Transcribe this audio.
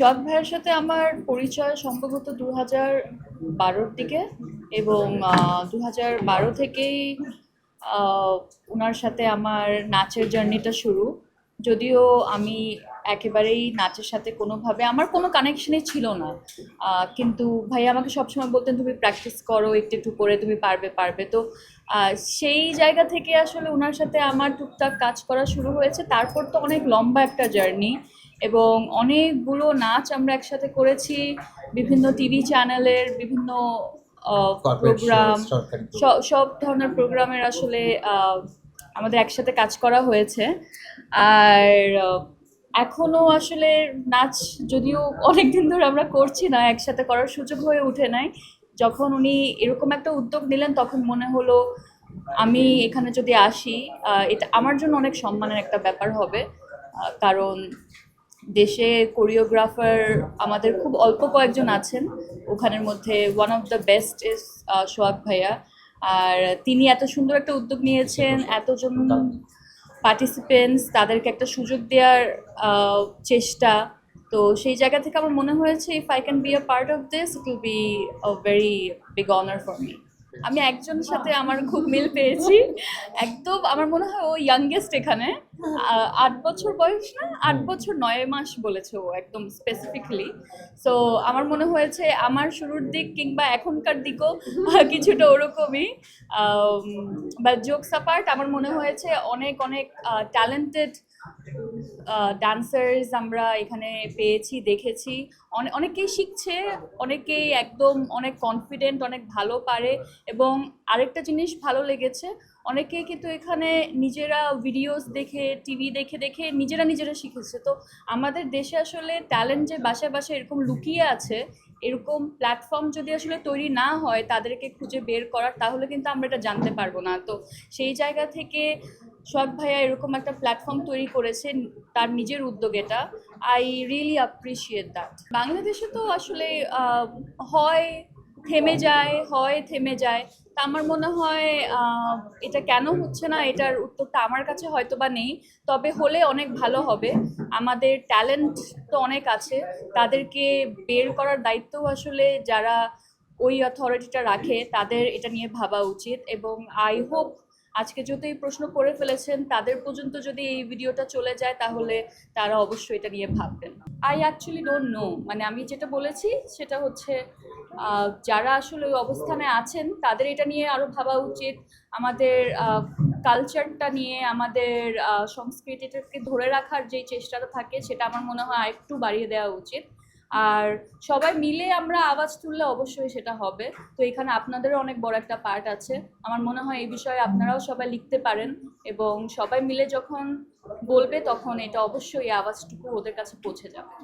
সোহাগ ভাইয়ের সাথে আমার পরিচয় সম্ভবত দু হাজার বারোর দিকে এবং দু হাজার বারো থেকেই ওনার সাথে আমার নাচের জার্নিটা শুরু। যদিও আমি একেবারেই নাচের সাথে কোনোভাবে, আমার কোনো কানেকশনই ছিল না। কিন্তু ভাই আমাকে সবসময় বলতেন, তুমি প্র্যাকটিস করো, একটু একটু করে তুমি পারবে পারবে। তো সেই জায়গা থেকে আসলে ওনার সাথে আমার টুকটাক কাজ করা শুরু হয়েছে। তারপর তো অনেক লম্বা একটা জার্নি। এবং অনেকগুলো নাচ আমরা একসাথে করেছি বিভিন্ন টিভি চ্যানেলের বিভিন্ন প্রোগ্রাম সব ধরনের প্রোগ্রামের আসলে আমাদের একসাথে কাজ করা হয়েছে। আর এখনও আসলে নাচ যদিও অনেকদিন ধরে আমরা করছি না একসাথে করার সুযোগ হয়ে উঠে নাই। যখন উনি এরকম একটা উদ্যোগ নিলেন তখন মনে হলো আমি এখানে যদি আসি এটা আমার জন্য অনেক সম্মানের একটা ব্যাপার হবে। কারণ দেশে কোরিওগ্রাফার আমাদের খুব অল্প কয়েকজন আছেন। ওখানের মধ্যে one of the best is Sohag ভাইয়া। আর তিনি এত সুন্দর একটা উদ্যোগ নিয়েছেন, এতজন পার্টিসিপেন্টস তাদেরকে একটা সুযোগ দেওয়ার চেষ্টা। তো সেই জায়গা থেকে আমার মনে হয়েছে if I can be a part of this it will be a very big honour for me আমি একজনের সাথে আমার খুব মিল পেয়েছি। একদম আমার মনে হয় ও ইয়াংগেস্ট এখানে। আট বছর বয়স না? আট বছর নয় মাস বলেছে ও একদম স্পেসিফিকলি সো আমার মনে হয়েছে আমার শুরুর দিক কিংবা এখনকার দিকও কিছুটা ওরকমই। বা জোকস অ্যাপার্ট আমার মনে হয়েছে অনেক অনেক ট্যালেন্টেড ডান্সার্স আমরা এখানে পেয়েছি দেখেছি। অনে- অনেকেই শিখছে অনেকেই একদম অনেক কনফিডেন্ট অনেক ভালো পারে। এবং আরেকটা জিনিস ভালো লেগেছে অনেকেই কিন্তু এখানে নিজেরা ভিডিওস দেখে টিভি দেখে দেখে নিজেরা নিজেরা শিখেছে। তো আমাদের দেশে আসলে ট্যালেন্ট যে বাসায় বাসায় এরকম লুকিয়ে আছে, এরকম প্ল্যাটফর্ম যদি আসলে তৈরি না হয় তাদেরকে খুঁজে বের করার, তাহলে কিন্তু আমরা এটা জানতে পারব না। তো সেই জায়গা থেকে সোহাগ ভাইয়া এরকম একটা প্ল্যাটফর্ম তৈরি করেছেন তার নিজের উদ্যোগ এটা। আই রিয়েলি অ্যাপ্রিসিয়েট দ্যাট বাংলাদেশে তো আসলে হয় থেমে যায়, হয় থেমে যায়। তা আমার মনে হয় এটা কেন হচ্ছে না? এটার উত্তরটা আমার কাছে হয়তো বা নেই। তবে হলে অনেক ভালো হবে। আমাদের ট্যালেন্ট তো অনেক আছে। তাদেরকে বের করার দায়িত্ব আসলে যারা ওই অথরিটিটা রাখে, তাদের এটা নিয়ে ভাবা উচিত। এবং আই হোপ আজকে যেহেতু এই প্রশ্ন করে ফেলেছেন, তাদের পর্যন্ত যদি এই ভিডিওটা চলে যায়, তাহলে তারা অবশ্যই এটা নিয়ে ভাববেন আই অ্যাকচুয়ালি ডোন্ট নো মানে আমি যেটা বলেছি, সেটা হচ্ছে যারা আসলে ওই অবস্থানে আছেন, তাদের এটা নিয়ে আরও ভাবা উচিত। আমাদের কালচারটা নিয়ে, আমাদের সংস্কৃতিটাকে ধরে রাখার যে চেষ্টাটা থাকে, সেটা আমার মনে হয় একটু বাড়িয়ে দেওয়া উচিত। আর সবাই মিলে আমরা আওয়াজ তুললে অবশ্যই সেটা হবে। তো এখানে আপনাদেরও অনেক বড় একটা পার্ট আছে। আমার মনে হয় এই বিষয়ে আপনারাও সবাই লিখতে পারেন এবং সবাই মিলে যখন বলবে তখন এটা অবশ্যই আওয়াজটুকু ওদের কাছে পৌঁছে যাবে।